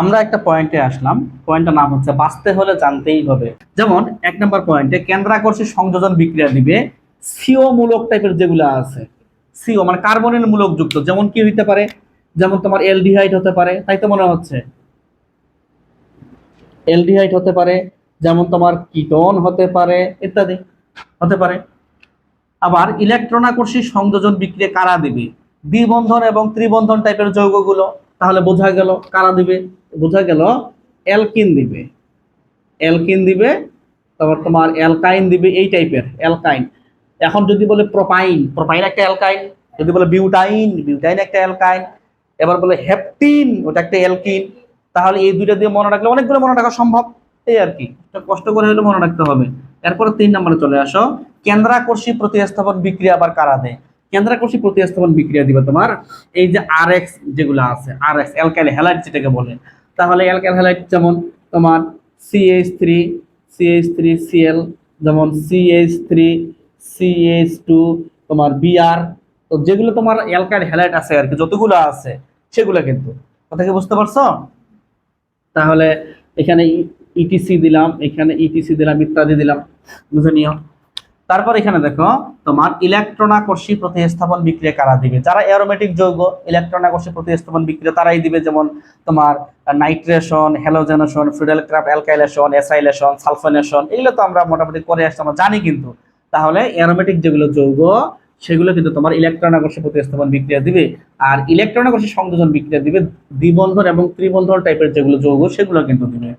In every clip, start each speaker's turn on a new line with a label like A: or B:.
A: আমরা একটা পয়েন্টে আসলাম। পয়েন্টটার নাম হচ্ছে বাঁচতে হলে জানতেই হবে। যেমন, এক নম্বর পয়েন্টে কেন্দ্রাকর্ষী সংযোজন বিক্রিয়া দিবে সিও মূলক টাইপের যেগুলো আছে। সিও মানে কার্বনের মূলক যুক্ত, যেমন কি হইতে পারে? যেমন তোমার এলডিহাইড হতে পারে, তাই তো মনে হচ্ছে? এলডিহাইড হতে পারে, যেমন তোমার কিটোন হতে পারে, ইত্যাদি, হতে পারে। আবার ইলেকট্রনাকর্ষী সংযোজন বিক্রিয়া কারা দিবে? দ্বিবন্ধন এবং ত্রিবন্ধন টাইপের যৌগগুলো। তাহলে বোঝা গেল কারা দিবে? বোঝা গেল অ্যালকিন দিবে। অ্যালকিন দিবে, তারপর তোমার অ্যালকাইন দিবে এই টাইপের, অ্যালকাইন। এখন যদি বলে প্রোপাইন প্রোপাইন একটা অ্যালকাইন। যদি বলে বিউটাইন বিউটাইন একটা অ্যালকাইন। এবার বলে হেপটিন, ওটা একটা অ্যালকিন। তাহলে এই দুইটা দিয়ে মনে রাখলে অনেকগুলো মনে রাখা সম্ভব। এই আর কি কষ্ট করে হলে মনে রাখতে হবে। এরপরে তিন নম্বরে চলে আসো। কেন্দ্রাকর্ষী প্রতিস্থাপন বিক্রিয়া আবার কারা দেয়? কেন্দ্রাকর্ষী প্রতিস্থাপন বিক্রিয়া দিবে তোমার এই যে আর এক্স যেগুলো আছে আর এক্স অ্যালকাইল হ্যালাইট যেটাকে বলে। তাহলে অ্যালকাইল হ্যালাইট যেমন তোমার CH three CH three Cl যেমন সিএইচ থ্রি সিএইচ টু তোমার বিআর তো যেগুলো তোমার অ্যালকাইল হ্যালাইট আছে আর কি, যতগুলো আছে, সেগুলো কিন্তু। কথা কি বুঝতে পারছ? তাহলে এখানে ইটিসি দিলাম, এখানে ইটিসি দিলাম, ইত্যাদি দিলাম, বুঝে নিও। তারপর এখানে দেখো, তোমার ইলেকট্রনাকর্ষী প্রতিস্থাপন বিক্রিয়া কারা দিবে? যারা অ্যারোমেটিক যৌগ, ইলেকট্রনাকর্ষী প্রতিস্থাপন বিক্রিয়া তারাই দিবে, যেমন তোমার nitration halogenation Friedel Crafts alkylation acylation sulfonation এগুলো তো আমরা মোটামুটি করে আসছি, আমরা জানি কিন্তু। তাহলে অ্যারোমেটিক যেগুলো যৌগ, সেগুলো কিন্তু তোমার ইলেকট্রনাকর্ষী প্রতিস্থাপন বিক্রিয়া দিবে। আর ইলেকট্রনাকর্ষী সংযোজন বিক্রিয়া দিবে দ্বিবন্ধন এবং ত্রিবন্ধন টাইপের যেগুলো যৌগ, সেগুলো কিন্তু দিবে।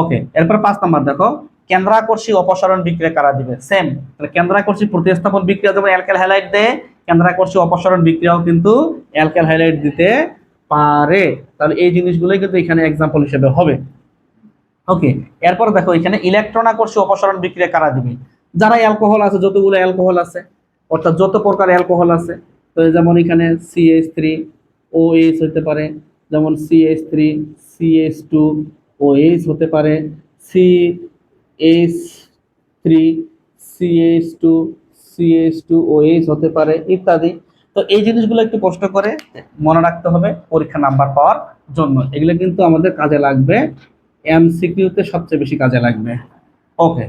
A: ওকে এরপর পাঁচ নাম্বার দেখো কেন্দ্রাকর্ষী অপসারণ বিক্রিয়া কারা দিবে? সেম কেন্দ্রাকর্ষী প্রতিস্থাপন বিক্রিয়া যেমন অ্যালকাইল হাইলাইট দেয়, কেন্দ্রাকর্ষী অপসারণ বিক্রিয়াও কিন্তু অ্যালকাইল হাইলাইট দিতে পারে। তাহলে এই জিনিসগুলোই কিন্তু এখানে এক্সাম্পল হিসেবে হবে। ওকে এরপর দেখো, এখানে ইলেকট্রনাকর্ষী অপসারণ বিক্রিয়া কারা দিবে? যারা অ্যালকোহল আছে, যতগুলো অ্যালকোহল আছে, অর্থাৎ যত প্রকার অ্যালকোহল আছে, তো যেমন এখানে সিএইচ থ্রি ও এইচ হতে পারে, যেমন CH three CH two O H হতে পারে C H three CH two CH two O H হতে পারে ইত্যাদি। তো এই জিনিসগুলো একটু কষ্ট করে মনে রাখতে হবে পরীক্ষা নাম্বার পাওয়ার জন্য। এগুলো কিন্তু আমাদের কাজে লাগবে। এমসিকিউতে সবচেয়ে বেশি কাজে লাগবে। ওকে